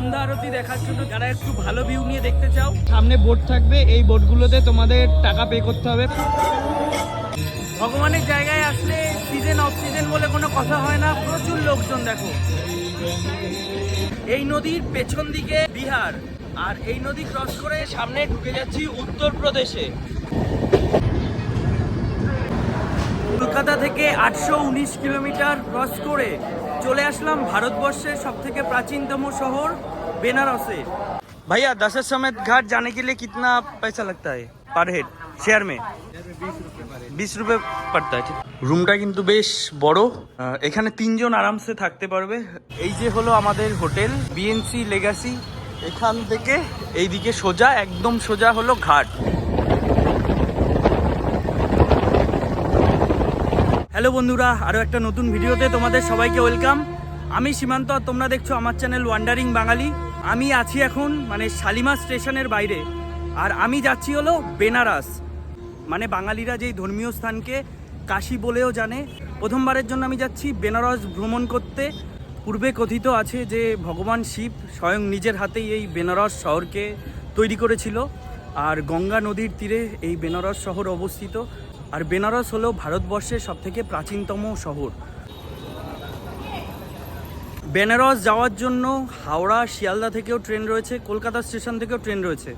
সন্ধ্যা আরতি দেখার জন্য যারা একটু ভালো ভিউ নিয়ে দেখতে চাও, সামনে বোট থাকবে। এই বোটগুলোতে তোমাদের টাকা পে করতে হবে। ভগবানের জায়গায় আসলে সিজন অফ সিজন বলে কোনো কথা হয় না। প্রচুর লোকজন দেখো। এই নদীর পেছন দিকে বিহার। আর এই নদী ক্রস করে সামনে ঢুকে যাচ্ছি উত্তরপ্রদেশে কলকাতা থেকে আটশো উনিশ কিলোমিটার ক্রস করে চলে আসলাম ভারতবর্ষের সব থেকে প্রাচীনতম শহর বেনারসে भैया दशरथ समेत घाट जाने के लिए कितना पैसा लगता है पर हेड शेयर में বিশ রুপে পড়তা ঠিক রুমটা কিন্তু বেশ বড় আহ, এখানে তিনজন আরামসে থাকতে পারবে এই যে হলো আমাদের হোটেল বিএনসি লেগাসি এখান থেকে এইদিকে সোজা একদম সোজা হলো ঘাট হ্যালো বন্ধুরা আরও একটা নতুন ভিডিওতে তোমাদের সবাইকে ওয়েলকাম। আমি সীমান্ত, আর তোমরা দেখছ আমার চ্যানেল ওয়ান্ডারিং বাঙালি আমি আছি এখন মানে শালিমা স্টেশনের বাইরে। আর আমি যাচ্ছি হলো বেনারস। মানে বাঙালিরা যেই ধর্মীয় স্থানকে কাশী বলেও জানে। প্রথমবারের জন্য আমি যাচ্ছি বেনারস ভ্রমণ করতে। পূর্বে কথিত আছে যে ভগবান শিব স্বয়ং নিজের হাতেই এই বেনারস শহরকে তৈরি করেছিল। আর গঙ্গা নদীর তীরে এই বেনারস শহর অবস্থিত। আর বেনারস হলো ভারতবর্ষের সবথেকে প্রাচীনতম শহর। বেনারস যাওয়ার জন্য হাওড়া, শিয়ালদা থেকেও ট্রেন রয়েছে, কলকাতা স্টেশন থেকেও ট্রেন রয়েছে।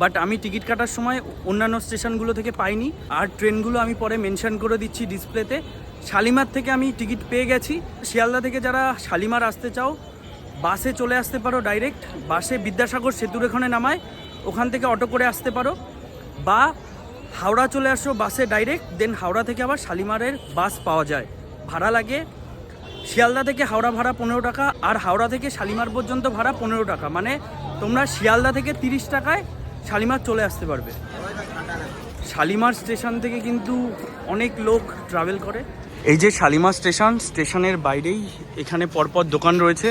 বাট আমি টিকিট কাটার সময় অন্যান্য স্টেশনগুলো থেকে পাইনি। আর ট্রেনগুলো আমি পরে মেনশন করে দিচ্ছি ডিসপ্লেতে। শালিমার থেকে আমি টিকিট পেয়ে গেছি। শিয়ালদা থেকে যারা শালিমার আসতে চাও, বাসে চলে আসতে পারো ডাইরেক্ট। বাসে বিদ্যাসাগর সেতুর এখানে নামায়। ওখান থেকে অটো করে আসতে পারো। বা হাওড়া চলে আসো বাসে ডাইরেক্ট দেন হাওড়া থেকে আবার শালিমারের বাস পাওয়া যায়। ভাড়া লাগে শিয়ালদা থেকে হাওড়া ভাড়া পনেরো টাকা আর হাওড়া থেকে শালিমার পর্যন্ত ভাড়া পনেরো টাকা। মানে তোমরা শিয়ালদা থেকে তিরিশ টাকায় শালিমার চলে আসতে পারবে। শালিমার স্টেশন থেকে কিন্তু অনেক লোক ট্রাভেল করে। এই যে শালিমার স্টেশন, স্টেশনের বাইরেই এখানে পরপর দোকান রয়েছে।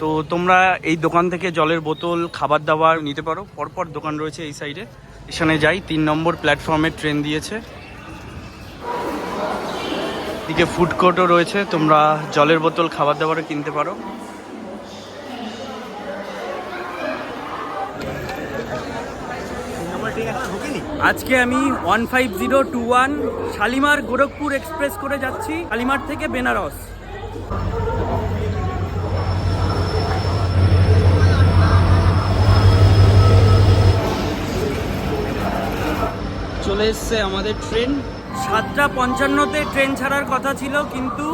তো তোমরা এই দোকান থেকে জলের বোতল, খাবার দাবার নিতে পারো। পরপর দোকান রয়েছে এই সাইডে স্টেশনে যাই, তিন নম্বর প্ল্যাটফর্মে ট্রেন দিয়েছে। দিকে ফুড কোর্টও রয়েছে, তোমরা জলের বোতল, খাবার দাবারও কিনতে পারো। আজকে আমি one five zero two one Shalimar Gorakhpur express করে যাচ্ছি, শালিমার থেকে বেনারস। চলে এসছে আমাদের ট্রেন। সাতটা পঞ্চান্নতে ট্রেন ছাড়ার কথা ছিল, কিন্তু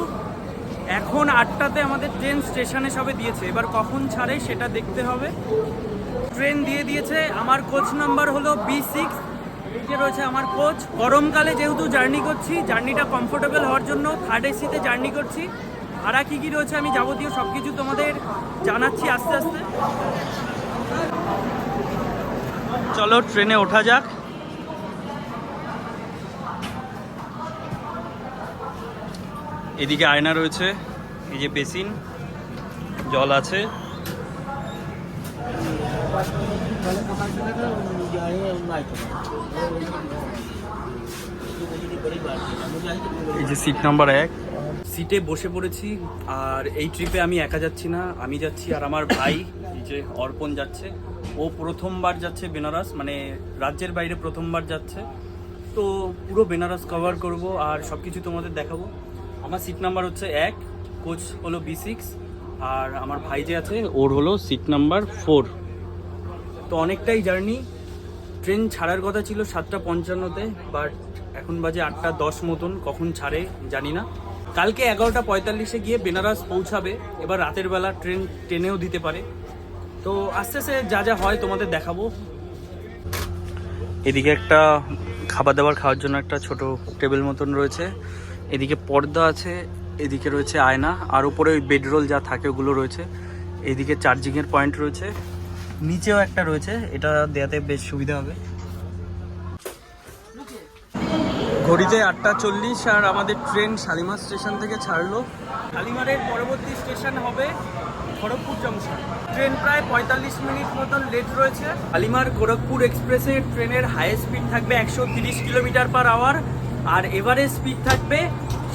এখন আটটাতে আমাদের ট্রেন স্টেশনে সবে দিয়েছে। এবার কখন ছাড়ে সেটা দেখতে হবে। ট্রেন দিয়ে দিয়েছে। আমার কোচ নাম্বার হলো বি সিক্স এই রয়েছে আমার কোচ। গরমকালে যেহেতু জার্নি করছি, জার্নিটা কমফোর্টেবল হওয়ার জন্য থার্ড এসিতে জার্নি করছি। ভাড়া কী কী রয়েছে আমি যাবতীয় সব কিছু তোমাদের জানাচ্ছি আস্তে আস্তে। চলো, ট্রেনে ওঠা যাক। এদিকে আয়না রয়েছে, এই যে বেসিন, জল আছে। এই যে সিট নাম্বার এক। সিটে বসে পড়েছি, আর এই ট্রিপে আমি একা যাচ্ছি না, আমি যাচ্ছি আর আমার ভাই যে অর্পণ যাচ্ছে। ও প্রথমবার যাচ্ছে বেনারস মানে রাজ্যের বাইরে প্রথমবার যাচ্ছে। তো পুরো বেনারস কভার করব, আর সব কিছু তোমাদের দেখাবো। আমার সিট নাম্বার হচ্ছে এক, কোচ হলো বি সিক্স আর আমার ভাই যে আছে, ওর হলো সিট নাম্বার ফোর তো অনেকটাই জার্নি। ট্রেন ছাড়ার কথা ছিল সাতটা পঞ্চান্নতে বাট এখন বাজে আটটা দশ মতন, কখন ছাড়ে জানি না। কালকে এগারোটা পঁয়তাল্লিশে গিয়ে বেনারস পৌঁছাবে, এবার রাতের বেলা ট্রেন ট্রেনেও দিতে পারে। তো আস্তে আস্তে যা যা হয় তোমাদের দেখাবো। এদিকে একটা খাবার দাবার খাওয়ার জন্য একটা ছোট টেবিল মতন রয়েছে। এদিকে পর্দা আছে, এদিকে রয়েছে আয়না, আর উপরে ওই বেডরোল যা থাকে ওগুলো রয়েছে। এদিকে চার্জিংয়ের পয়েন্ট রয়েছে। নিচেও একটা রয়েছে, এটা দেয়াতে বেশ সুবিধা হবে। ঘড়িতে আটটা চল্লিশ, আর আমাদের ট্রেন শালিমার স্টেশন থেকে ছাড়লো। শালিমারের পরবর্তী স্টেশন হবে খড়গপুর জংশন ট্রেন প্রায় পঁয়তাল্লিশ মিনিট মতন লেট রয়েছে। শালিমার গোরখপুর এক্সপ্রেসে ট্রেনের হাইয়েস্ট স্পিড থাকবে একশো কিলোমিটার পার আওয়ার আর এভারেজ স্পিড থাকবে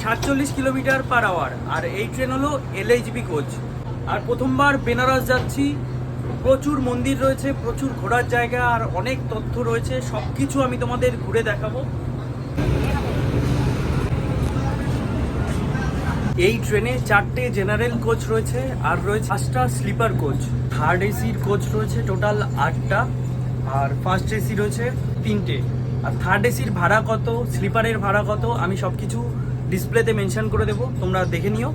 সাতচল্লিশ কিলোমিটার পার আওয়ার আর এই ট্রেন হলো এলএইচবি কোচ আর প্রথমবার বেনারস যাচ্ছি। প্রচুর মন্দির রয়েছে, প্রচুর ঘোরার জায়গা, আর অনেক তথ্য রয়েছে। সব কিছু আমি তোমাদের ঘুরে দেখাবো। এই ট্রেনে চারটে জেনারেল কোচ রয়েছে, আর রয়েছে পাঁচটা স্লিপার কোচ থার্ড এসির কোচ রয়েছে টোটাল আটটা, আর ফার্স্ট এসি রয়েছে তিনটে। আর থার্ড এসির ভাড়া কত স্লিপারের ভাড়া কত, আমি সব কিছু ডিসপ্লেতে মেনশন করে দেবো, তোমরা দেখে নিও।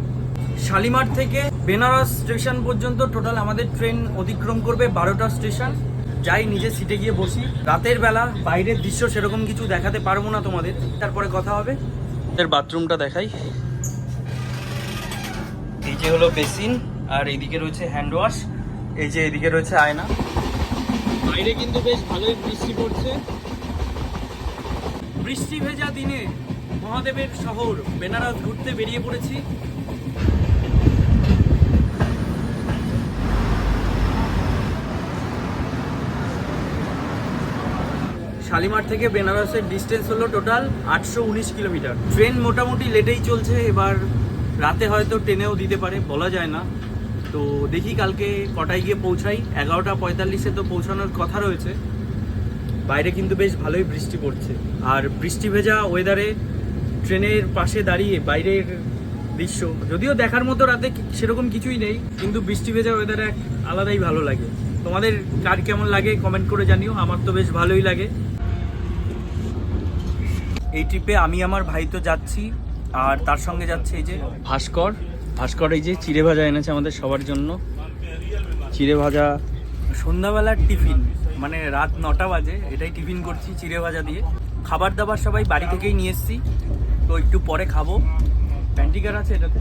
শালিমার থেকে বেনারস স্টেশন পর্যন্ত টোটাল আমাদের ট্রেন অতিক্রম করবে বারোটা স্টেশন যাই নিজের সিটে গিয়ে বসি। রাতের বেলা বাইরের দৃশ্য সেরকম কিছু দেখাতে পারব না তোমাদের। তারপরে কথা হবে। বাথরুমটা দেখাই। এই যে হলো বেসিন আর এইদিকে রয়েছে হ্যান্ড ওয়াশ এই যে এদিকে রয়েছে আয়না। বাইরে কিন্তু বেশ ভালোই বৃষ্টি পড়ছে। বৃষ্টি ভেজা দিনে মহাদেবের শহর বেনারস ঘুরতে বেরিয়ে পড়েছি। শালিমার থেকে বেনারসের ডিস্টেন্স হলো টোটাল আটশো উনিশ কিলোমিটার। ট্রেন মোটামুটি লেটেই চলছে, এবার রাতে হয়তো ট্রেনেও দিতে পারে, বলা যায় না। তো দেখি কালকে কটায় গিয়ে পৌঁছাই। এগারোটা পঁয়তাল্লিশে তো পৌঁছানোর কথা রয়েছে। বাইরে কিন্তু বেশ ভালোই বৃষ্টি পড়ছে। আর বৃষ্টি ভেজা ওয়েদারে ট্রেনের পাশে দাঁড়িয়ে বাইরের দৃশ্য, যদিও দেখার মতো রাতে সেরকম কিছুই নেই, কিন্তু বৃষ্টি ভেজা ওয়েদারে এক আলাদাই ভালো লাগে। তোমাদের কার কেমন লাগে কমেন্ট করে জানিও, আমার তো বেশ ভালোই লাগে। এই ট্রিপে আমি আমার ভাই তো যাচ্ছি, আর তার সঙ্গে যাচ্ছে এই যে ভাস্কর। ভাস্কর এই যে চিড়ে ভাজা এনেছে আমাদের সবার জন্য। চিড়ে ভাজা সন্ধ্যাবেলার টিফিন। মানে রাত নটা বাজে, এটাই টিফিন করছি চিড়ে ভাজা দিয়ে। খাবার দাবার সবাই বাড়ি থেকেই নিয়ে এসেছি, তো একটু পরে খাব। প্যান্টিকার আছে এটাতে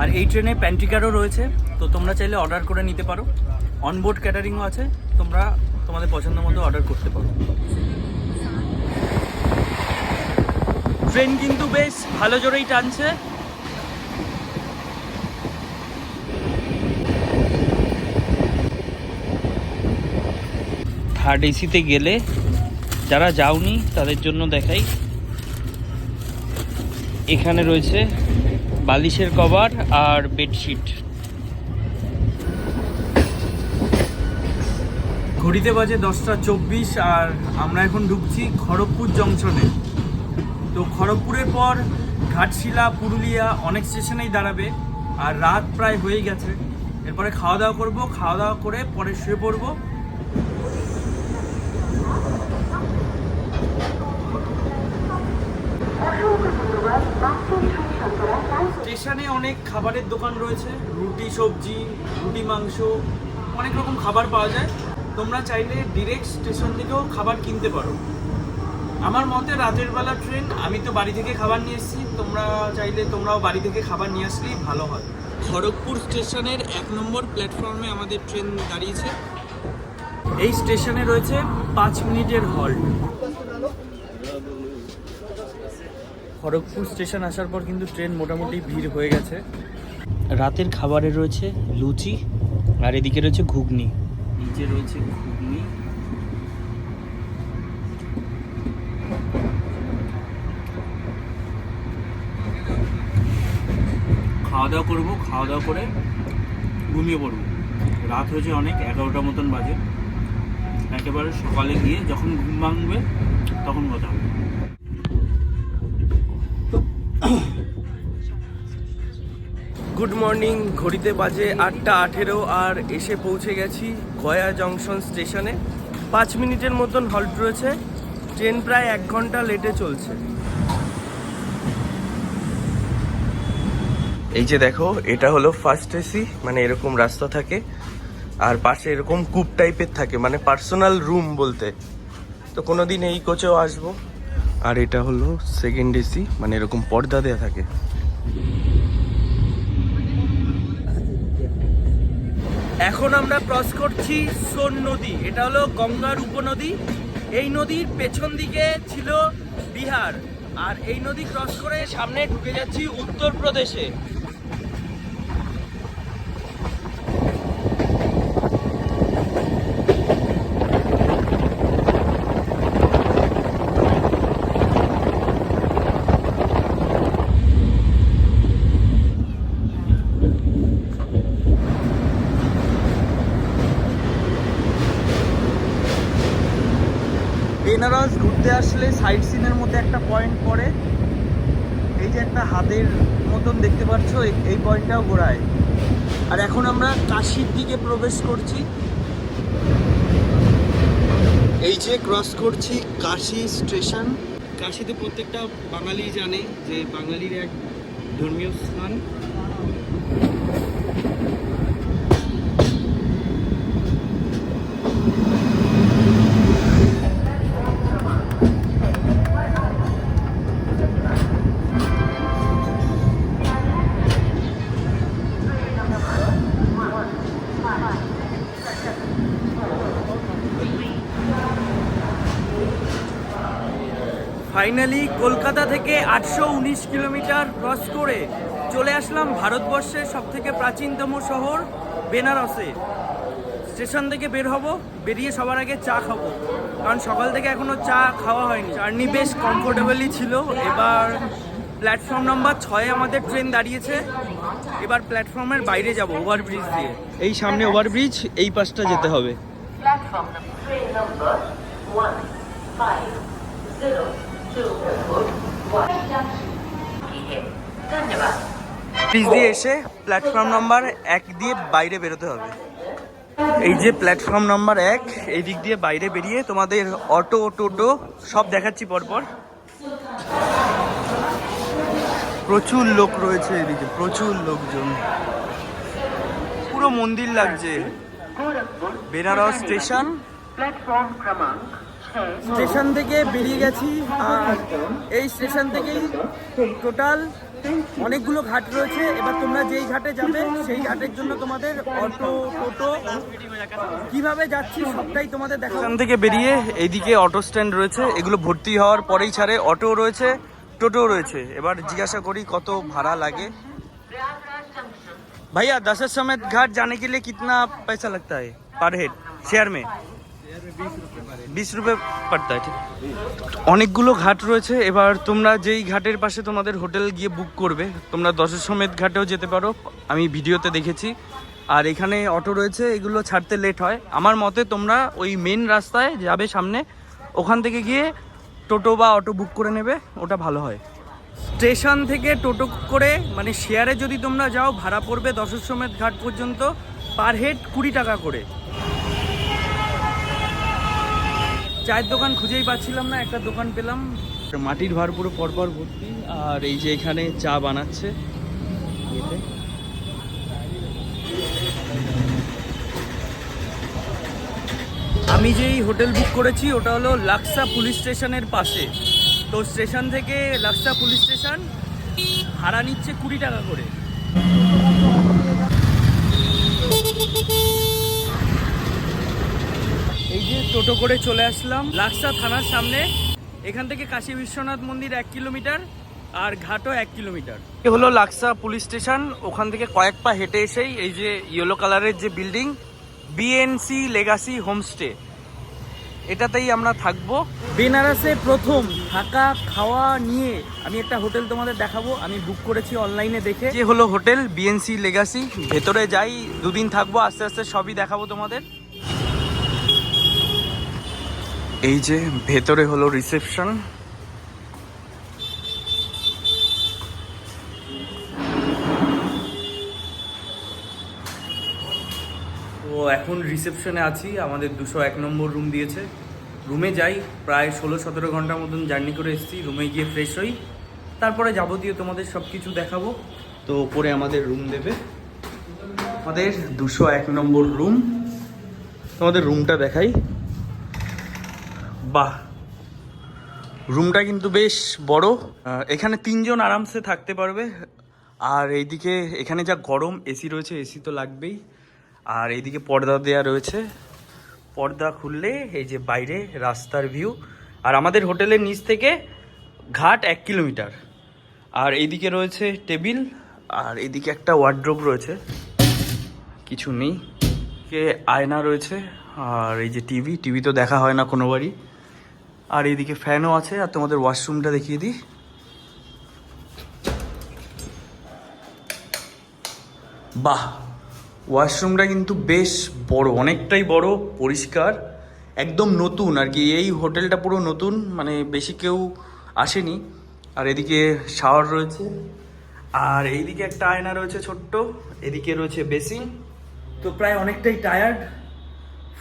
আর এই ট্রেনে প্যান্টিকারও রয়েছে, তো তোমরা চাইলে অর্ডার করে নিতে পারো। অনবোর্ড ক্যাটারিংও আছে, তোমরা তোমাদের পছন্দ মতো অর্ডার করতে পারো। ট্রেন কিন্তু বেশ ভালো জোরেই টানছে। থার্ড এসিতে গেলে যারা যাওনি তাদের জন্য দেখাই। এখানে রয়েছে বালিশের কভার আর বেডশিট। ঘড়িতে বাজে দশটা চব্বিশ আর আমরা এখন ঢুকছি খড়গপুর জংশনে। তো খড়গপুরের পর ঘাটশিলা, পুরুলিয়া অনেক স্টেশনেই দাঁড়াবে আর রাত প্রায় হয়ে গেছে। এরপরে খাওয়া দাওয়া করব, খাওয়া দাওয়া করে পরে শুয়ে পড়ব। স্টেশনে অনেক খাবারের দোকান রয়েছে। রুটি সবজি রুটি মাংস অনেক রকম খাবার পাওয়া যায়। তোমরা চাইলে ডিরেক্ট স্টেশন থেকেও খাবার কিনতে পারো। আমার মতে রাতের বেলা ট্রেন আমি তো বাড়ি থেকে খাবার নিয়ে এসেছি। তোমরা চাইলে তোমরাও বাড়ি থেকে খাবার নিয়ে আসলেই ভালো হয়। খড়গপুর স্টেশনের এক নম্বর প্ল্যাটফর্মে আমাদের ট্রেন দাঁড়িয়েছে। এই স্টেশনে রয়েছে পাঁচ মিনিটের হল্ট। খড়গপুর স্টেশন আসার পর কিন্তু ট্রেন মোটামুটি ভিড় হয়ে গেছে। রাতের খাবারে রয়েছে লুচি আর এদিকে রয়েছে ঘুগনি। নিচে রয়েছে ঘুগনি। খাওয়া দাওয়া করব খাওয়া দাওয়া করে ঘুমিয়ে পড়ব। রাত হয়েছে অনেক এগারোটা মতন বাজে। একেবারে সকালে গিয়ে যখন ঘুম ভাঙবে তখন কথা হবে। গুড মর্নিং, ঘড়িতে বাজে আটটা আঠেরো আর এসে পৌঁছে গেছি গয়া জংশন স্টেশনে। পাঁচ মিনিটের মতন হল্ট রয়েছে, ট্রেন প্রায় এক ঘণ্টা লেটে চলছে। এই যে দেখো, এটা হলো ফার্স্ট এসি মানে এরকম রাস্তা থাকে, আর পাশে এরকম কূপ টাইপের থাকে মানে পার্সোনাল রুম বলতে। তো কোনো দিন এই কোচেও আসব। আর এটা হলো সেকেন্ড এসি মানে এরকম পর্দা দেওয়া থাকে। এখন আমরা ক্রস করছি সোন নদী। এটা হলো গঙ্গার উপনদী। এই নদীর পেছন দিকে ছিল বিহার। আর এই নদী ক্রস করে সামনে ঢুকে যাচ্ছি উত্তরপ্রদেশে। সাইট সিনের মধ্যে একটা পয়েন্ট পড়ে। এই যে একটা হাতের মতন দেখতে পাচ্ছ, এই- পয়েন্টটাও ঘোরায় আর এখন আমরা কাশির দিকে প্রবেশ করছি। এই যে ক্রস করছি কাশি স্টেশন কাশিতে প্রত্যেকটা বাঙালি জানে যে বাঙালির এক ধর্মীয় স্থান। ফাইনালি কলকাতা থেকে আটশো উনিশ কিলোমিটার ক্রস করে চলে আসলাম ভারতবর্ষের সব থেকে প্রাচীনতম শহর বেনারসে। স্টেশন থেকে বের হব বেরিয়ে সবার আগে চা খাব। কারণ সকাল থেকে এখনও চা খাওয়া হয়নি। জার্নি বেশ কমফোর্টেবলই ছিল। এবার প্ল্যাটফর্ম নাম্বার ছয়ে আমাদের ট্রেন দাঁড়িয়েছে। এবার প্ল্যাটফর্মের বাইরে যাব ওভারব্রিজ দিয়ে। এই সামনে ওভারব্রিজ এই পাশটা যেতে হবে। প্ল্যাটফর্ম ট্রেন নাম্বার 1 5 0 ব্রিজ দিয়ে এসে প্ল্যাটফর্ম নাম্বার এক দিয়ে বাইরে বেরোতে হবে। এই যে প্ল্যাটফর্ম নাম্বার এক এই দিক দিয়ে বাইরে বেরিয়ে তোমাদের অটো টোটো সব দেখাচ্ছি পরপর। প্রচুর লোক রয়েছে এদিকে প্রচুর লোকজন। পুরো মন্দির লাগছে। বেনারস স্টেশন প্ল্যাটফর্ম ক্রমাঙ্ক স্টেশন থেকে বেরিয়ে গেছি আর এই স্টেশন থেকেই টোটাল অনেকগুলো ঘাট রয়েছে এবার তোমরা যেই ঘাটে যাবে সেই ঘাটের জন্য তোমাদের অটো টোটো কিভাবে যাচ্ছি সবটাই তোমাদের দেখা এখান থেকে বেরিয়ে এইদিকে অটো স্ট্যান্ড রয়েছে এগুলো ভর্তি হওয়ার পরেই ছাড়ে অটো রয়েছে টোটো রয়েছে এবার জিজ্ঞাসা করি কত ভাড়া লাগে प्रयागराज जंक्शन भैया दशरथ समेत घाट जाने के लिए कितना पैसा लगता है पर हेड शेयर में বিশ রুপে পড়তা ঠিক। অনেকগুলো ঘাট রয়েছে, এবার তোমরা যেই ঘাটের পাশে তোমাদের হোটেল গিয়ে বুক করবে, তোমরা দশের সমেত ঘাটেও যেতে পারো, আমি ভিডিওতে দেখেছি। আর এখানে অটো রয়েছে, এগুলো ছাড়তে লেট হয়। আমার মতে তোমরা ওই মেন রাস্তায় যাবে সামনে, ওখান থেকে গিয়ে টোটো বা অটো বুক করে নেবে, ওটা ভালো হয়। স্টেশন থেকে টোটো করে মানে শেয়ারে যদি তোমরা যাও, ভাড়া পড়বে দশের সমেত ঘাট পর্যন্ত পার হেড কুড়ি টাকা করে। চায়ের দোকান খুঁজেই পাচ্ছিলাম না একটা দোকান পেলাম। মাটির ভার পুরো পরপর ভর্তি আর এই যে এখানে চা বানাচ্ছে। আমি যেই হোটেল বুক করেছি ওটা হলো লাক্সা পুলিশ স্টেশনের পাশে। তো স্টেশন থেকে লাক্সা পুলিশ স্টেশন ভাড়া নিচ্ছে কুড়ি টাকা করে। এই যে টোটো করে চলে আসলাম লাক্সা থানার সামনে। এখান থেকে কাশী বিশ্বনাথ মন্দির এক কিলোমিটার আর ঘাটও এক কিলোমিটার। এ হলো লাক্সা পুলিশ স্টেশন ওখান থেকে কয়েক পা হেঁটে এসেই এই যে ইয়েলো কালারের যে বিল্ডিং বিএনসি লেগাসি হোমস্টে এটাতেই আমরা থাকব। বেনারসে প্রথম থাকা খাওয়া নিয়ে আমি একটা হোটেল তোমাদের দেখাবো। আমি বুক করেছি অনলাইনে দেখে। যে হলো হোটেল বিএনসি লেগাসি ভেতরে যাই দুদিন থাকব আস্তে আস্তে সবই দেখাবো তোমাদের। এই যে ভেতরে হলো রিসেপশন তো এখন রিসেপশনে আছি, আমাদের দুশো এক নম্বর রুম দিয়েছে। রুমে যাই, প্রায় ষোলো সতেরো ঘণ্টার মতন জার্নি করে এসেছি রুমে গিয়ে ফ্রেশ হই। তারপরে যাবতীয় তোমাদের সব কিছু দেখাবো। তো ওপরে আমাদের রুম দেবে। আমাদের দুশো এক নম্বর রুম তোমাদের রুমটা দেখাই। বাহ। রুমটা কিন্তু বেশ বড়। এখানে তিনজন আরামসে থাকতে পারবে। আর এইদিকে এখানে যা গরম এসি রয়েছে এসি তো লাগবেই। আর এইদিকে পর্দা দেয়া রয়েছে। পর্দা খুললে এই যে বাইরে রাস্তার ভিউ আর আমাদের হোটেলের নিচ থেকে ঘাট এক কিলোমিটার। আর এইদিকে রয়েছে টেবিল। আর এইদিকে একটা ওয়ার্ড্রোব রয়েছে। কিছু নেই। কে আয়না রয়েছে। আর এই যে টিভি টিভি তো দেখা হয় না কোনো বাড়ি আর এইদিকে ফ্যানও আছে, আর তোমাদের ওয়াশরুমটা দেখিয়ে দিই। বাহ, ওয়াশরুমটা কিন্তু বেশ বড়, অনেকটাই বড়, পরিষ্কার, একদম নতুন আর কি। এই হোটেলটা পুরো নতুন মানে বেশি কেউ আসেনি। আর এদিকে শাওয়ার রয়েছে, আর এইদিকে একটা আয়না রয়েছে ছোট্ট, এদিকে রয়েছে বেসিন। তো প্রায় অনেকটাই টায়ার্ড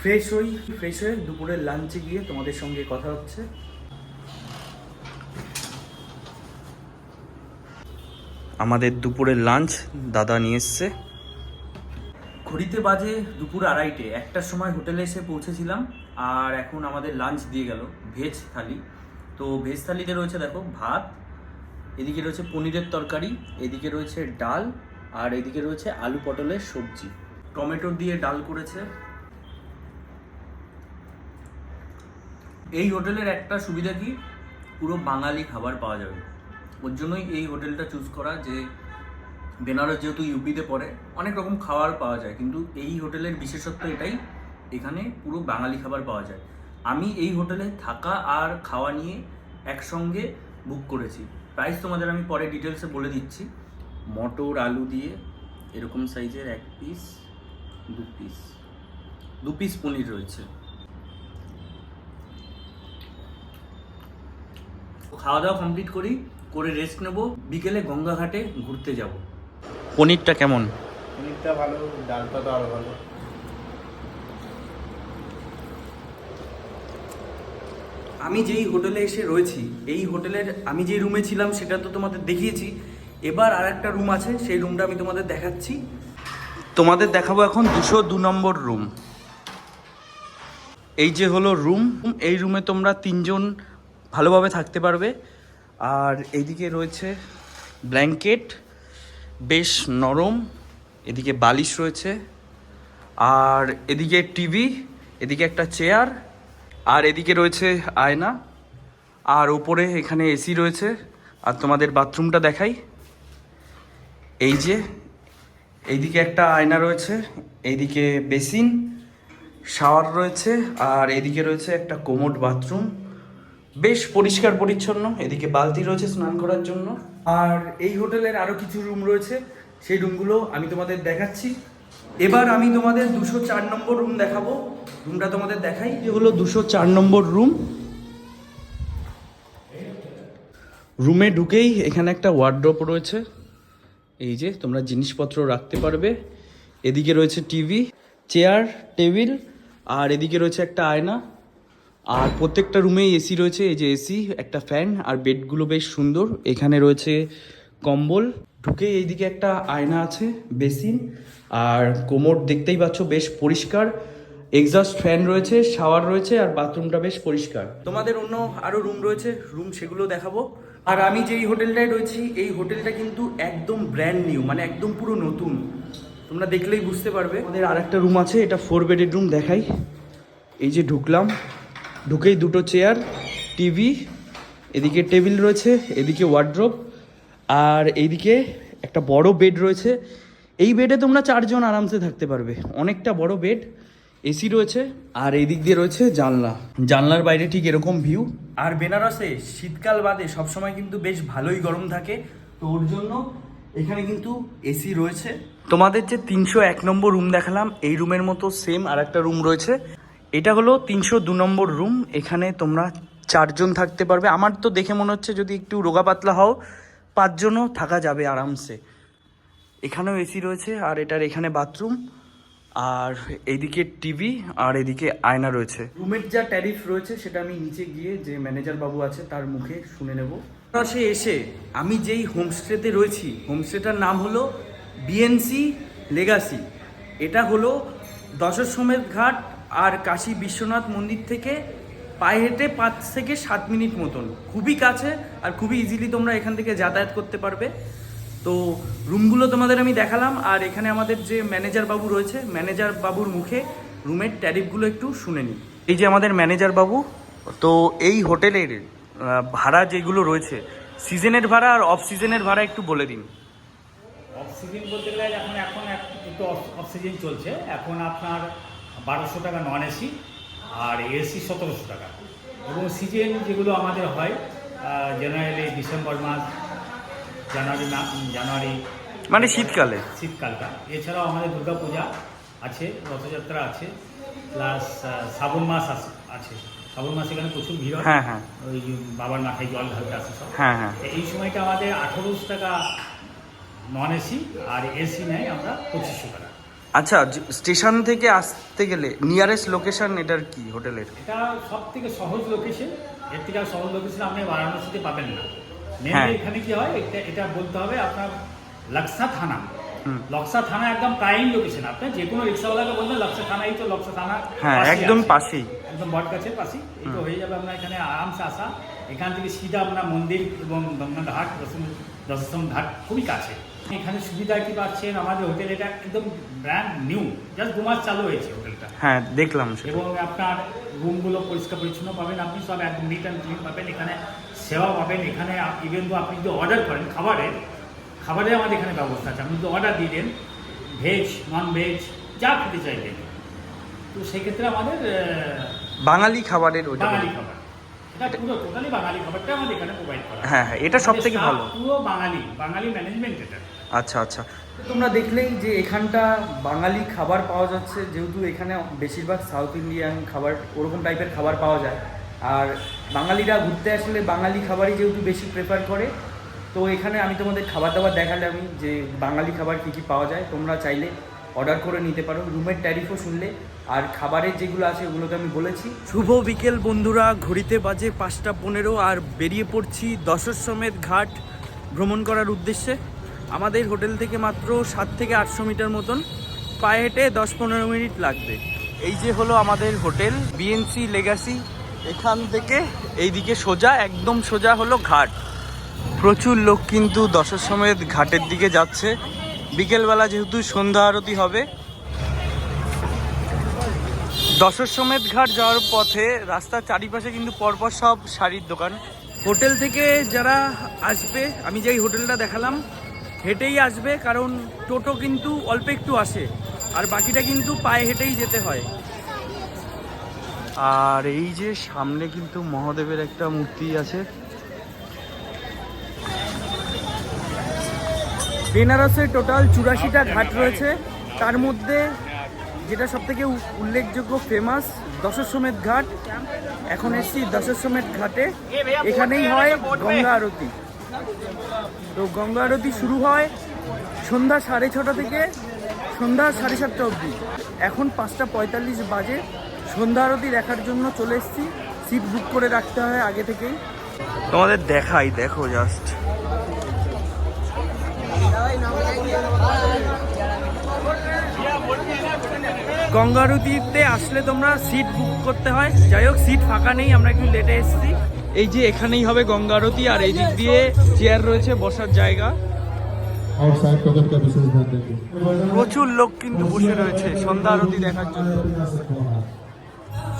ফ্রেশ হই ফ্রেশ হয়ে দুপুরের লাঞ্চে গিয়ে তোমাদের সঙ্গে কথা হচ্ছে। আমাদের দুপুরের লাঞ্চ দাদা নিয়ে এসছে। ঘড়িতে বাজে দুপুর আড়াইটে একটার সময় হোটেলে এসে পৌঁছেছিলাম আর এখন আমাদের লাঞ্চ দিয়ে গেল ভেজ থালি। তো ভেজ থালিতে রয়েছে দেখো ভাত এদিকে রয়েছে পনিরের তরকারি এদিকে রয়েছে ডাল আর এদিকে রয়েছে আলু পটলের সবজি। টমেটো দিয়ে ডাল করেছে এই হোটেলের একটা সুবিধা কি? পুরো বাঙালি খাবার পাওয়া যাবে। ওর জন্যই এই হোটেলটা চুজ করা যে বেনারস যেহেতু ইউপিতে পড়ে, অনেক রকম খাবার পাওয়া যায়। কিন্তু এই হোটেলের বিশেষত্ব এটাই, এখানে পুরো বাঙালি খাবার পাওয়া যায়। আমি এই হোটেলে থাকা আর খাওয়া নিয়ে একসঙ্গে বুক করেছি। প্রাইস তোমাদের আমি পরে ডিটেলসে বলে দিচ্ছি। মটর আলু দিয়ে এরকম সাইজের এক পিস দু পিস দু পিস পনির রয়েছে। খাওয়া দাওয়া কমপ্লিট করি করে রেস্ট নেব বিকেলে গঙ্গাঘাটে ঘুরতে যাব। পনিরটা কেমন? পনিরটা ভালো ডালটা তো আরও ভালো। আমি যেই হোটেলে এসে রয়েছি এই হোটেলের আমি যেই রুমে ছিলাম সেটা তো তোমাদের দেখিয়েছি। এবার আর একটা রুম আছে সেই রুমটা আমি তোমাদের দেখাচ্ছি। তোমাদের দেখাবো এখন দুশো দু নম্বর রুম। এই যে হলো রুম এই রুমে তোমরা তিনজন ভালোভাবে থাকতে পারবে। আর এইদিকে রয়েছে ব্ল্যাঙ্কেট, বেশ নরম, এদিকে বালিশ রয়েছে। আর এদিকে টিভি, এদিকে একটা চেয়ার, আর এদিকে রয়েছে আয়না। আর ওপরে এখানে এসি রয়েছে। আর তোমাদের বাথরুমটা দেখাই। এই যে, এইদিকে একটা আয়না রয়েছে, এইদিকে বেসিন, শাওয়ার রয়েছে, আর এদিকে রয়েছে একটা কোমোড বাথরুম। বেশ পরিষ্কার পরিচ্ছন্ন এদিকে বালতি রয়েছে স্নান করার জন্য। আর এই হোটেলের আরও কিছু রুম রয়েছে সেই রুমগুলো আমি তোমাদের দেখাচ্ছি। এবার আমি তোমাদের দুশো চার নম্বর রুম দেখাবো। রুমটা তোমাদের দেখাই। যে হলো দুশো চার নম্বর রুম রুমে ঢুকেই এখানে একটা ওয়ার্ড্রপ রয়েছে। এই যে তোমরা জিনিসপত্র রাখতে পারবে। এদিকে রয়েছে টিভি চেয়ার টেবিল আর এদিকে রয়েছে একটা আয়না। আর প্রত্যেকটা রুমেই এসি রয়েছে, এই যে এসি একটা ফ্যান আর বেডগুলো বেশ সুন্দর। এখানে রয়েছে কম্বল ঢুকে এইদিকে একটা আয়না আছে, বেসিন, আর কোমর দেখতেই পাচ্ছ বেশ পরিষ্কার। এক্সস্ট ফ্যান রয়েছে শাওয়ার রয়েছে, আর বাথরুমটা বেশ পরিষ্কার। তোমাদের অন্য আরও রুম রয়েছে রুম সেগুলো দেখাবো। আর আমি যেই হোটেলটায় রয়েছি, এই হোটেলটা কিন্তু একদম ব্র্যান্ড নিউ মানে একদম পুরো নতুন। তোমরা দেখলেই বুঝতে পারবে। আমাদের আর একটা রুম আছে, এটা ফোর বেডের রুম দেখাই। এই যে ঢুকলাম ঢুকেই দুটো চেয়ার টিভি এদিকে টেবিল রয়েছে এদিকে ওয়ার্ড্রোব আর এইদিকে একটা বড় বেড রয়েছে। এই বেডে তোমরা চারজন আরামসে থাকতে পারবে। অনেকটা বড় বেড এসি রয়েছে আর এই দিক দিয়ে রয়েছে জানলা। জানলার বাইরে ঠিক এরকম ভিউ আর বেনারসে শীতকাল বাদে সবসময় কিন্তু বেশ ভালোই গরম থাকে। তো ওর জন্য এখানে কিন্তু এসি রয়েছে। তোমাদের যে তিনশো এক নম্বর রুম দেখালাম এই রুমের মতো সেম আর একটা রুম রয়েছে। এটা হলো তিনশো দু নম্বর রুম, এখানে তোমরা চারজন থাকতে পারবে। আমার তো দেখে মনে হচ্ছে যদি একটু রোগা পাতলা হও, পাঁচজনও থাকা যাবে আরামসে। এখানেও এসি রয়েছে, আর এটার এখানে বাথরুম, আর এইদিকে টিভি, আর এদিকে আয়না রয়েছে। রুমের যা ট্যারিফ রয়েছে, সেটা আমি নিচে গিয়ে যে ম্যানেজার বাবু আছে, তার মুখে শুনে নেব। সে এসে, আমি যেই হোমস্টেতে রয়েছি, হোমস্টেটার নাম হলো বিএনসি লেগাসি। এটা হলো দশশ্বমেধ ঘাট আর কাশী বিশ্বনাথ মন্দির থেকে পায়ে হেঁটে পাঁচ থেকে সাত মিনিট মতন। খুবই কাছে আর খুবই ইজিলি তোমরা এখান থেকে যাতায়াত করতে পারবে। তো রুমগুলো তোমাদের আমি দেখালাম আর এখানে আমাদের যে ম্যানেজার বাবু রয়েছে ম্যানেজার বাবুর মুখে রুমের ট্যারিফগুলো একটু শুনে নিই। এই যে আমাদের ম্যানেজার বাবু, তো এই হোটেলের ভাড়া যেগুলো রয়েছে সিজনের ভাড়া আর অফ সিজনের ভাড়া একটু বলে দিন। অক্সিজেন বলতে গেলে এখন এখন এক- একটু অক্সিজেন চলছে। এখন আপনার বারোশো টাকা নন এসি আর এসি সতেরোশো টাকা। এবং সিজন যেগুলো আমাদের হয় জেনারেলি ডিসেম্বর মাস জানুয়ারি জানুয়ারি মানে শীতকালে। শীতকালটা। এছাড়াও আমাদের দুর্গাপূজা আছে রথযাত্রা আছে প্লাস শ্রাবণ মাস আস- আছে। শ্রাবণ মাসে এখানে প্রচুর ভিড় হয়। হ্যাঁ হ্যাঁ। ওই বাবার মাথায় জল ঢালতে আসে সব। হ্যাঁ হ্যাঁ। এই সময়টা আমাদের আঠারোশো টাকা নন এসি আর এসি নেয় আমরা পঁচিশশো টাকা। আচ্ছা স্টেশন থেকে আসতে গেলে নিয়ারেস্ট লোকেশন এটার কি হোটেলের? এটা সব থেকে সহজ লোকেশন এর থেকে আর সহজ লোকেশন আপনি বারাণসীতে পাবেন না। হ্যাঁ। মেনলি এখানে কি হয় এটা এটা বলতে হবে আপনার লাক্সা থানা। লক্সা থানা একদম প্রাইম লোকেশন আপনি যে কোনো রিক্সাওয়ালাকে বলবেন লক্সা থানাই তো লক্সা থানা হ্যাঁ একদম। পাশেই। একদম বট গাছের পাশেই। এই তো হয়ে যাবে আপনার এখানে আরামসে আসা। এখান থেকে সিধা আপনার মন্দির এবং গঙ্গা ঘাট দর্শন দর্শন ঘাট খুবই কাছে। এখানে সুবিধা কি পাচ্ছেন। আমাদের হোটেল এটা একদম ব্র্যান্ড নিউ জাস্ট দু মাস চালু হয়েছে হোটেলটা হ্যাঁ দেখলাম এবং আপনার রুমগুলো পরিষ্কার পরিচ্ছন্ন পাবেন। আপনি সব একদম নিট অ্যান্ড ক্লিন পাবেন। এখানে সেবা পাবেন। এখানে ইভেন তো আপনি যদি অর্ডার করেন খাবারের খাবারের আমাদের এখানে ব্যবস্থা আছে। আপনি যদি অর্ডার দিয়ে দেন ভেজ নন ভেজ যা খেতে চাইবেন। তো সেক্ষেত্রে আমাদের বাঙালি খাবারের বাঙালি খাবার। এটা পুরো টোটালি বাঙালি খাবারটা আমাদের এখানে প্রোভাইড করা। হ্যাঁ হ্যাঁ এটা সব থেকে ভালো। পুরো বাঙালি বাঙালি ম্যানেজমেন্ট এটা। আচ্ছা আচ্ছা। তোমরা দেখলেই যে এখানটা বাঙালি খাবার পাওয়া যাচ্ছে যেহেতু এখানে বেশিরভাগ সাউথ ইন্ডিয়ান খাবার ওরকম টাইপের খাবার পাওয়া যায়। আর বাঙালিরা ঘুরতে আসলে বাঙালি খাবারই যেহেতু বেশি প্রেফার করে তো এখানে আমি তোমাদের খাবার দাবার দেখালে আমি যে বাঙালি খাবার কী কী পাওয়া যায় তোমরা চাইলে অর্ডার করে নিতে পারো। রুমের ট্যারিফও শুনলে আর খাবারের যেগুলো আছে ওগুলোকে আমি বলেছি। শুভ বিকেল বন্ধুরা ঘড়িতে বাজে পাঁচটা পনেরো আর বেরিয়ে পড়ছি দশর সমেত ঘাট ভ্রমণ করার উদ্দেশ্যে। আমাদের হোটেল থেকে মাত্র সাত থেকে আটশো মিটার মতন পায়ে হেঁটে দশ পনেরো মিনিট লাগবে। এই যে হলো আমাদের হোটেল বিএনসি লেগাসি এখান থেকে এইদিকে সোজা, একদম সোজা হলো ঘাট। প্রচুর লোক কিন্তু দশের সমেত ঘাটের দিকে যাচ্ছে। বিকেলবেলা যেহেতু সন্ধ্যা আরতি হবে দশের সমেত ঘাট যাওয়ার পথে রাস্তার চারিপাশে কিন্তু পরপর সব শাড়ির দোকান। হোটেল থেকে যারা আসবে, আমি যেই হোটেলটা দেখালাম হেঁটেই আসবে কারণ টোটো কিন্তু অল্প একটু আসে আর বাকিটা কিন্তু পায়ে হেঁটেই যেতে হয়। আর এই যে সামনে কিন্তু মহাদেবের একটা মূর্তি আছে। বেনারসের টোটাল চুরাশিটা ঘাট রয়েছে। তার মধ্যে যেটা সব থেকে উল্লেখযোগ্য ফেমাস দশশ্বমেধ ঘাট। এখন এসছি দশশ্বমেধ ঘাটে। এখানেই হয় গঙ্গা আরতি। তো গঙ্গা আরতি শুরু হয় সন্ধ্যা সাড়ে ছটা থেকে সন্ধ্যা সাড়ে সাতটা অবধি। এখন পাঁচটা পঁয়তাল্লিশ বাজে। সন্ধ্যা আরতি দেখার জন্য চলে এসেছি। সিট বুক করে রাখতে হয় আগে থেকেই। তোমাদের দেখাই, দেখো জাস্ট গঙ্গা আরতিতে আসলে তোমরা সিট বুক করতে হয়। যাই হোক সিট ফাঁকা নেই, আমরা একটু লেটে এসেছি। এই যে এখানেই হবে গঙ্গা আরতি আর এই দিক দিয়ে চেয়ার রয়েছে বসার জায়গা। প্রচুর লোক কিন্তু বসে রয়েছে সন্ধ্যা আরতি দেখার জন্য।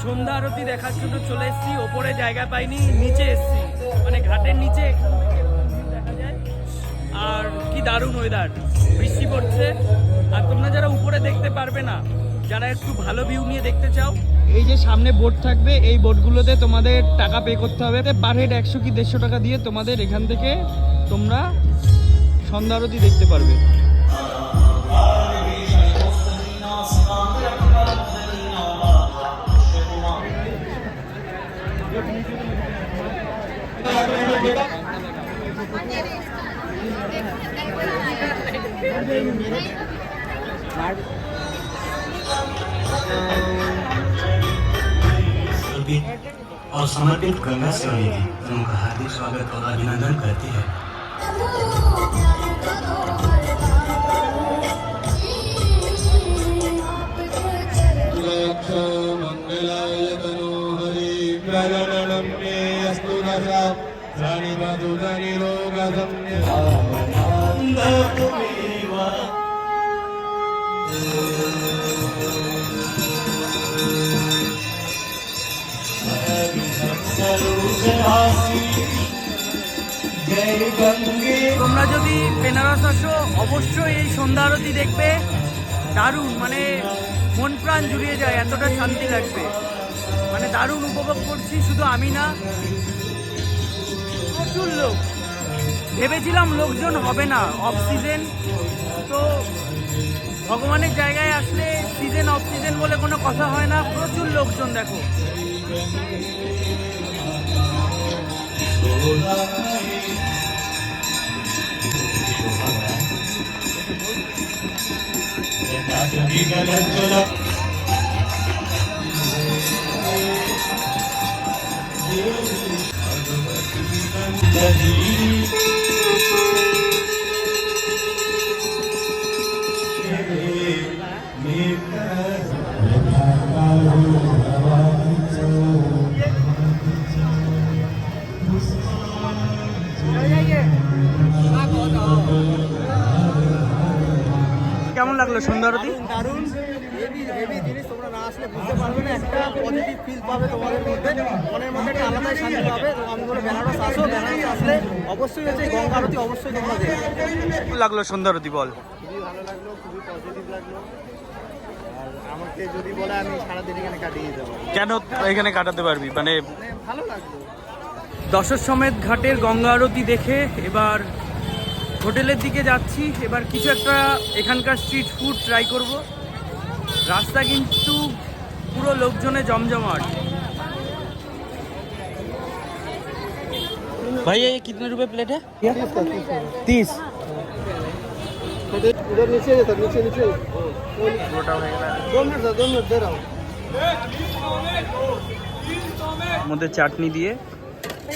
সন্ধ্যা আরতি দেখার জন্য চলে এসেছি ওপরে জায়গা পাইনি নিচে এসেছি। মানে ঘাটের নিচে দেখা যায়। আর কি দারুণ ওয়েদার বৃষ্টি পড়ছে। আর তোমরা যারা উপরে দেখতে পারবে না যারা একটু ভালো ভিউ নিয়ে দেখতে চাও এই যে সামনে বোর্ড থাকবে, এই বোর্ডগুলোতে তোমাদের টাকা পে করতে হবে পার হেড একশো কি দেড়শো টাকা দিয়ে তোমাদের এখান থেকে তোমরা সন্ধ্যা আরতি দেখতে পারবে Thank you. और समर्पित गंगा समिति उनका हार्दिक स्वागत और अभिनंदन करती है। मंगलाय तनोहरि তোমরা যদি বেনারস আসো, অবশ্যই এই সন্ধ্যা আরতি দেখবে। দারুণ মানে মন প্রাণ জুড়িয়ে যায়, এতটা শান্তি লাগবে। মানে দারুণ উপভোগ করছি, শুধু আমি না, প্রচুর লোক। ভেবেছিলাম লোকজন হবে না অফ সিজন তো ভগবানের জায়গায় আসলে সিজন অফ সিজন বলে কোনো কথা হয় না, প্রচুর লোকজন দেখো। কেমন লাগল সন্ধ্যা আরতি? দারুণ হেভি হেভি জিনিস তোমরা না আসলে বুঝতে পারবে না। একটা পজিটিভ ফিল পাবে তোমাদের মধ্যে। মনের মধ্যে একটা আলাদাই শান্তি পাবে। তো আমি বলে বেনারস আসো। বেনারস আসলে অবশ্যই হচ্ছে গঙ্গা আরতি অবশ্যই তোমরা দেখবে। লাগল সন্ধ্যা আরতি বল। খুবই ভালো লাগল খুবই পজিটিভ লাগল। আর আমাকে যদি বলে আমি সারাদিন এখানে কাটিয়ে দিতে কেন এখানে কাটাতে পারবি? মানে মানে ভালো লাগল। দশর সমেত ঘাটের গঙ্গা আরতি দেখে এবার হোটেলের দিকে যাচ্ছি এবার কিছু একটা এখানকার স্ট্রিট ফুড ট্রাই করব রাস্তা কিন্তু পুরো লোকজনে জমজমাট ভাই ये कितने रुपए प्लेट है तीस उधर नीचे सर नीचे नीचे दो मिनट सर दो मिनट दे रहा हूँ মধ্যে চাটনি দিয়ে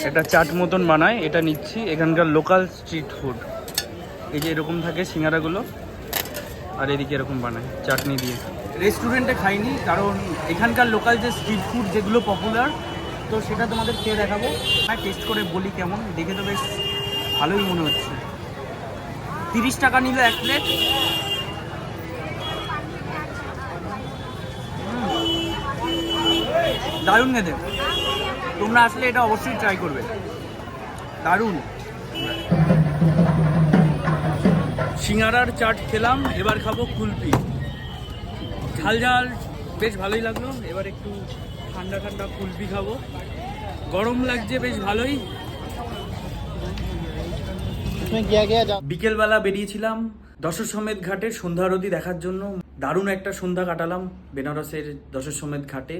এটা চাট মতন বানায় এটা নিচ্ছি এখানকার লোকাল স্ট্রিট ফুড এই যে এরকম থাকে সিঙ্গারাগুলো, আর এদিকে এরকম বানায়, চাটনি দিয়ে। রেস্টুরেন্টে খাইনি, কারণ এখানকার লোকাল যে স্ট্রিট ফুড যেগুলো পপুলার তো সেটা তোমাদের খেয়ে দেখাবো। হ্যাঁ টেস্ট করে বলি কেমন, দেখে তো বেশ ভালোই মনে হচ্ছে। তিরিশ টাকা নিল এক প্লেট দারুণ খেতে। তোমরা আসলে এটা অবশ্যই ট্রাই করবে। দারুণ। সিঙ্গারার চাট খেলাম এবার খাব কুলপি। ঝাল ঝাল বেশ ভালোই লাগল। এবার একটু ঠান্ডা ঠান্ডা কুলপি খাব। গরম লাগছে বেশ ভালোই। বিকেলবেলা বেরিয়েছিলাম দশসমেত ঘাটে সন্ধ্যারতি দেখার জন্য। দারুণ একটা সন্ধ্যা কাটালাম বেনারসের দশসমেত ঘাটে।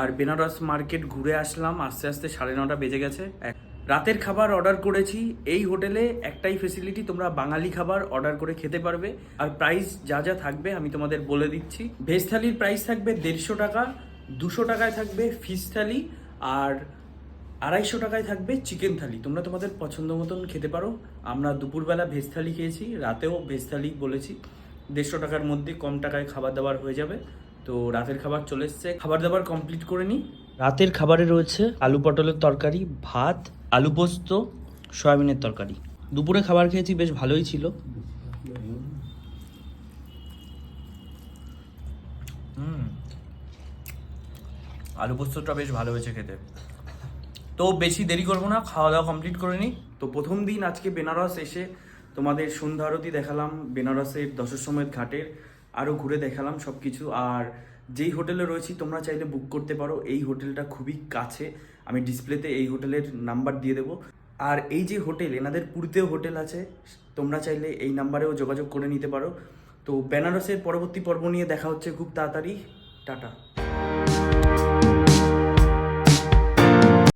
আর বেনারস মার্কেট ঘুরে আসলাম আস্তে আস্তে সাড়ে নটা বেজে গেছে। রাতের খাবার অর্ডার করেছি। এই হোটেলে একটাই ফেসিলিটি তোমরা বাঙালি খাবার অর্ডার করে খেতে পারবে। আর প্রাইস যা যা থাকবে আমি তোমাদের বলে দিচ্ছি। ভেজ থালির প্রাইস থাকবে দেড়শো টাকা, দুশো টাকায় থাকবে ফিশ থালি, আর আড়াইশো টাকায় থাকবে চিকেন থালি। তোমরা তোমাদের পছন্দ মতন খেতে পারো। আমরা দুপুরবেলা ভেজ থালি খেয়েছি, রাতেও ভেজ থালি বলেছি। দেড়শো টাকার মধ্যে কম টাকায় খাবার দাবার হয়ে যাবে। তো রাতের খাবার চলে এসছে। খাবার দাবার কমপ্লিট করে নিই রাতের খাবারে রয়েছে আলু পটলের তরকারি, ভাত আলু পোস্ত, সয়াবিনের তরকারি। দুপুরে খাবার খেয়েছি, বেশ ভালোই ছিল। আলু পোস্তটা বেশ ভালো হয়েছে খেতে। তো বেশি দেরি করব না খাওয়া দাওয়া কমপ্লিট করে নিই। তো প্রথম দিন আজকে বেনারস এসে তোমাদের সন্ধ্যা আরতি দেখালাম, বেনারসের দশের সমেত ঘাটের আরও ঘুরে দেখালাম সব কিছু আর যেই হোটেলে রয়েছি, তোমরা চাইলে বুক করতে পারো। এই হোটেলটা খুবই কাছে। আমি ডিসপ্লেতে এই হোটেলের নাম্বার দিয়ে দেবো। আর এই যে হোটেল, এনাদের পুরীতেও হোটেল আছে, তোমরা চাইলে এই নাম্বারেও যোগাযোগ করে নিতে পারো। তো বেনারসের পরবর্তী পর্ব নিয়ে দেখা হচ্ছে খুব তাড়াতাড়ি। টাটা।